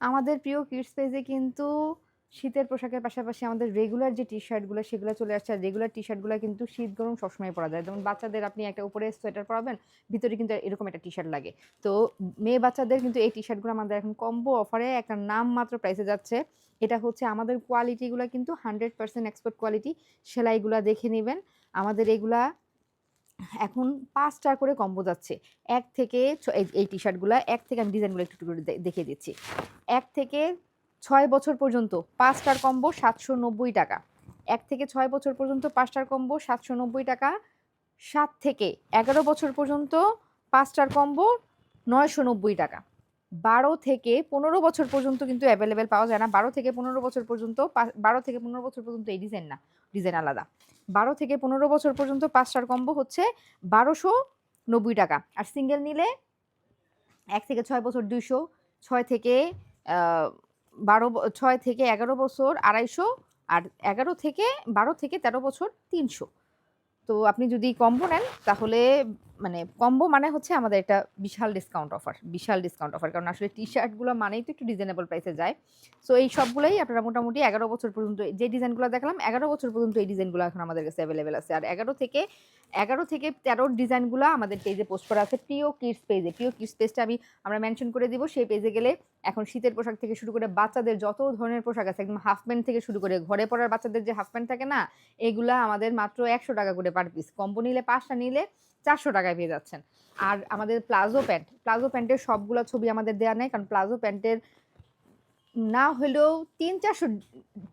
আমাদের প্রিয় কিডস পেজে কিন্তু শীতের পোশাকের পাশাপাশি আমাদের রেগুলার যে টি শার্টগুলো সেগুলো চলে আসছে। আর রেগুলার টি শার্টগুলো কিন্তু শীত গরম সবসময় পরা যায়। যেমন বাচ্চাদের আপনি একটা উপরে সোয়েটার পরাবেন, ভিতরে কিন্তু এরকম একটা টি শার্ট লাগে। তো মেয়ে বাচ্চাদের কিন্তু এই টি শার্টগুলো আমাদের এখন কম্বো অফারে একটা নাম মাত্র প্রাইসে যাচ্ছে। এটা হচ্ছে আমাদের কোয়ালিটিগুলো কিন্তু হান্ড্রেড পার্সেন্ট এক্সপোর্ট কোয়ালিটি সেলাইগুলো দেখে নেবেন। আমাদের এগুলা এখন পাঁচটা করে কম্বো যাচ্ছে। এক থেকে এই- টি শার্টগুলো এক থেকে আমি ডিজাইনগুলো একটু করে দেখিয়ে দিচ্ছি। এক থেকে ছয় বছর পর্যন্ত পাঁচটার কম্বো সাতশো নব্বই টাকা। এক থেকে ছয় বছর পর্যন্ত পাঁচটার কম্বো সাতশো নব্বই টাকা। সাত থেকে এগারো বছর পর্যন্ত পাঁচটার কম্বো নয়শো নব্বই টাকা। বারো থেকে পনেরো বছর পর্যন্ত কিন্তু অ্যাভেলেবেল পাওয়া যায় না। বারো থেকে পনেরো বছর পর্যন্ত বারো থেকে পনেরো বছর পর্যন্ত এই ডিজাইন না ডিজাইন আলাদা। বারো থেকে পনেরো বছর পর্যন্ত পাঁচটার কম্বো হচ্ছে বারোশো নব্বই টাকা। আর সিঙ্গেল নিলে এক থেকে ছয় বছর দুইশো, ছয় থেকে বারো ছয় থেকে এগারো বছর আড়াইশো, আর এগারো থেকে, বারো থেকে তেরো বছর তিনশো। তো আপনি যদি কম্বো নেন তাহলে মানে কম্বো মানে হচ্ছে আমাদের একটা বিশাল ডিসকাউন্ট অফার বিশাল ডিসকাউন্ট অফার কারণ আসলে টি শার্টগুলো মানেই তো একটু রিজনেবল প্রাইসে যায়। সো এই সবগুলোই আপনারা মোটামুটি এগারো বছর পর্যন্ত, যে ডিজাইনগুলো দেখালাম, এগারো বছর পর্যন্ত এই ডিজাইনগুলো এখন আমাদের কাছে অ্যাভেলেবেল আছে। আর এগারো থেকে এগারো থেকে তেরোর ডিজাইনগুলো আমাদের পেজে পোস্ট করা আছে। প্রিয় কিডস পেজে প্রিয় কিডস পেজটা আমি, আমরা মেনশন করে দিব। সেই পেজে গেলে এখন শীতের পোশাক থেকে শুরু করে বাচ্চাদের যত ধরনের পোশাক আছে, একদম হাফ প্যান্ট থেকে শুরু করে ঘরে পড়ার বাচ্চাদের যে হাফ প্যান্ট থাকে না, এগুলা আমাদের মাত্র একশো টাকা করে পার পিস কম্বো নিলে পাঁচটা নিলে চারশো টাকায় পেয়ে যাচ্ছেন। আর আমাদের প্লাজো প্যান্ট, প্লাজো প্যান্টের সবগুলো ছবি আমাদের দেওয়া নেই, কারণ প্লাজো প্যান্টের না হলেও তিন চারশো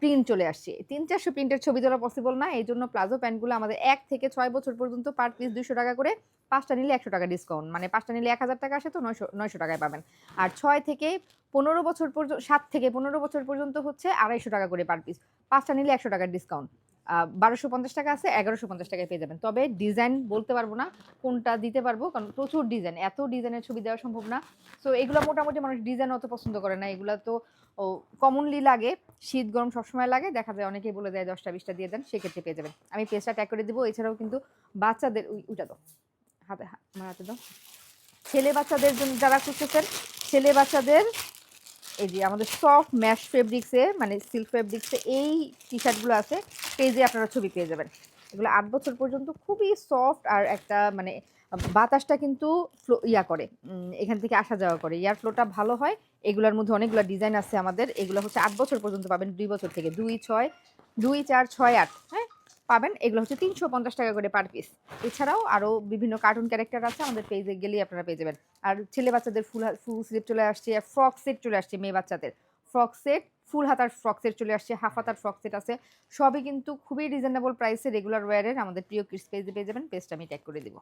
প্রিন্ট চলে আসছে। তিন চারশো প্রিন্টের ছবি তোলা পসিবল না এই জন্য প্লাজো প্যান্টগুলো আমাদের এক থেকে ছয় বছর পর্যন্ত পার পিস দুশো টাকা করে, পাঁচটা নিলে একশো টাকা ডিসকাউন্ট মানে পাঁচটা নিলে এক হাজার টাকা আসে তো নয়শো নয়শো টাকায় পাবেন। আর ছয় থেকে পনেরো বছর পর্যন্ত সাত থেকে পনেরো বছর পর্যন্ত হচ্ছে আড়াইশো টাকা করে পার পিস পাঁচটা নিলে একশো টাকার ডিসকাউন্ট বারোশো পঞ্চাশ টাকা আছে, এগারোশো পঞ্চাশ টাকায় পেয়ে যাবেন। তবে ডিজাইন বলতে পারব না, কোনটা দিতে পারব, কারণ প্রচুর ডিজাইন এত ডিজাইনের ছবি দেওয়া সম্ভব না। সো এগুলো মোটামুটি মানুষ ডিজাইন অত পছন্দ করে না। এগুলো তো কমনলি লাগে, শীত গরম সবসময় লাগে। দেখা যায় অনেকেই বলে দেয় দশটা, বিশটা দিয়ে দেন, সেক্ষেত্রে পেয়ে যাবেন। আমি পেজটা ট্যাগ করে দিব। এছাড়াও কিন্তু বাচ্চাদের উইটা দাও। হাতে হাতে দাও। ছেলে বাচ্চাদের জন্য যারা খুঁজতেছেন, ছেলে বাচ্চাদের এই যে আমাদের সফট ম্যাশ ফেব্রিক্সে মানে সিল্ক ফেব্রিক্সে এই টি শার্টগুলো আছে, পেজে আপনারা ছবি পেয়ে যাবেন। এগুলো আট বছর পর্যন্ত খুবই সফট আর একটা মানে বাতাসটা কিন্তু ফ্লো ইয়া করে। এখান থেকে আসা যাওয়া করে। ইয়ার ফ্লোটা ভালো হয়। এগুলোর মধ্যে অনেকগুলো ডিজাইন আছে আমাদের। এগুলো হচ্ছে আট বছর পর্যন্ত পাবেন, দুই বছর থেকে। দুই, ছয়, দুই, চার, ছয়, আট হ্যাঁ? পাবেন। এগুলো হচ্ছে তিনশো পঞ্চাশ টাকা করে পার পিস এছাড়াও আরও বিভিন্ন কার্টুন ক্যারেক্টার আছে আমাদের পেজে গেলেই আপনারা পেয়ে যাবেন। আর ছেলে বাচ্চাদের ফুল ফুল স্লিপ চলে আসছে, আর ফ্রক সেট চলে আসছে মেয়ে বাচ্চাদের। ফ্রক সেট ফুল হাতার ফ্রক সেট চলে আসছে হাফ হাতার ফ্রক সেট আছে। সবই কিন্তু খুবই রিজনেবল প্রাইসে রেগুলার ওয়ারের আমাদের প্রিয় কিডস পেজে পেয়ে যাবেন। পেজটা আমি ট্যাগ করে দিব।